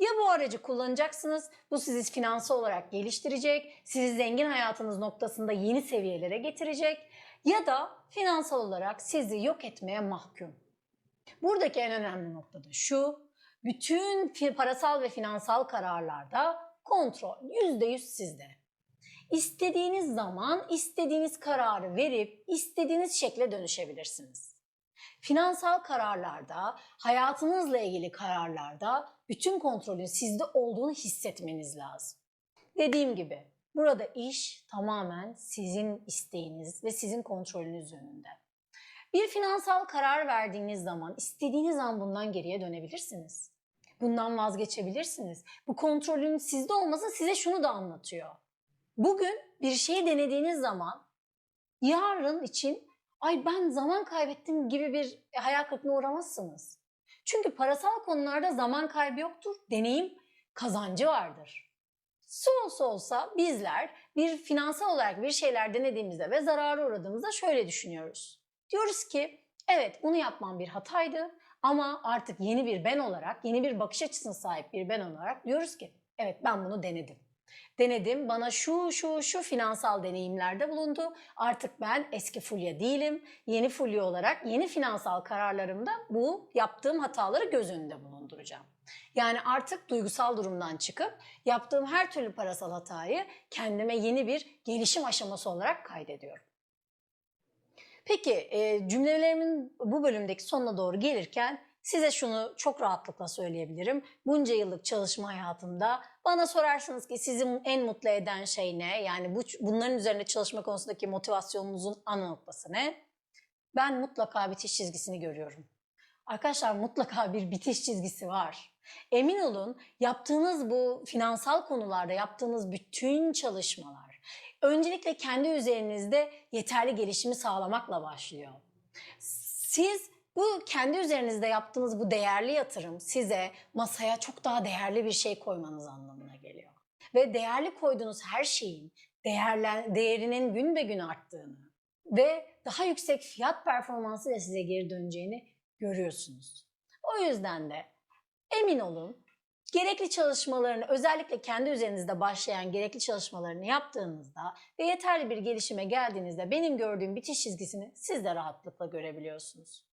Ya bu aracı kullanacaksınız, bu sizi finansal olarak geliştirecek, sizi zengin hayatınız noktasında yeni seviyelere getirecek ya da finansal olarak sizi yok etmeye mahkum. Buradaki en önemli nokta da şu, bütün parasal ve finansal kararlarda kontrol %100 sizde. İstediğiniz zaman istediğiniz kararı verip istediğiniz şekle dönüşebilirsiniz. Finansal kararlarda, hayatınızla ilgili kararlarda bütün kontrolün sizde olduğunu hissetmeniz lazım. Dediğim gibi burada iş tamamen sizin isteğiniz ve sizin kontrolünüz yönünde. Bir finansal karar verdiğiniz zaman istediğiniz an bundan geriye dönebilirsiniz. Bundan vazgeçebilirsiniz. Bu kontrolün sizde olması size şunu da anlatıyor. Bugün bir şeyi denediğiniz zaman yarın için ay ben zaman kaybettim gibi bir hayal kırıklığına uğramazsınız. Çünkü parasal konularda zaman kaybı yoktur, deneyim kazancı vardır. Su olsa olsa bizler bir finansal olarak bir şeyler denediğimizde ve zarara uğradığımızda şöyle düşünüyoruz. Diyoruz ki evet bunu yapmam bir hataydı ama artık yeni bir ben olarak, yeni bir bakış açısına sahip bir ben olarak diyoruz ki evet ben bunu denedim. Denedim bana şu şu şu finansal deneyimlerde bulundu. Artık ben eski Fulya değilim. Yeni Fulya olarak yeni finansal kararlarımda bu yaptığım hataları göz önünde bulunduracağım. Yani artık duygusal durumdan çıkıp yaptığım her türlü parasal hatayı kendime yeni bir gelişim aşaması olarak kaydediyorum. Peki cümlelerimin bu bölümdeki sonuna doğru gelirken size şunu çok rahatlıkla söyleyebilirim. Bunca yıllık çalışma hayatımda bana sorarsanız ki sizi en mutlu eden şey ne? Yani bu bunların üzerinde çalışma konusundaki motivasyonunuzun ana noktası ne? Ben mutlaka bitiş çizgisini görüyorum. Arkadaşlar mutlaka bir bitiş çizgisi var. Emin olun yaptığınız bu finansal konularda yaptığınız bütün çalışmalar öncelikle kendi üzerinizde yeterli gelişimi sağlamakla başlıyor. Siz bu kendi üzerinizde yaptığınız bu değerli yatırım size masaya çok daha değerli bir şey koymanız anlamına geliyor. Ve değerli koyduğunuz her şeyin değerlen, değerinin gün be gün arttığını ve daha yüksek fiyat performansıyla size geri döneceğini görüyorsunuz. O yüzden de emin olun gerekli çalışmalarını özellikle kendi üzerinizde başlayan gerekli çalışmalarını yaptığınızda ve yeterli bir gelişime geldiğinizde benim gördüğüm bitiş çizgisini siz de rahatlıkla görebiliyorsunuz.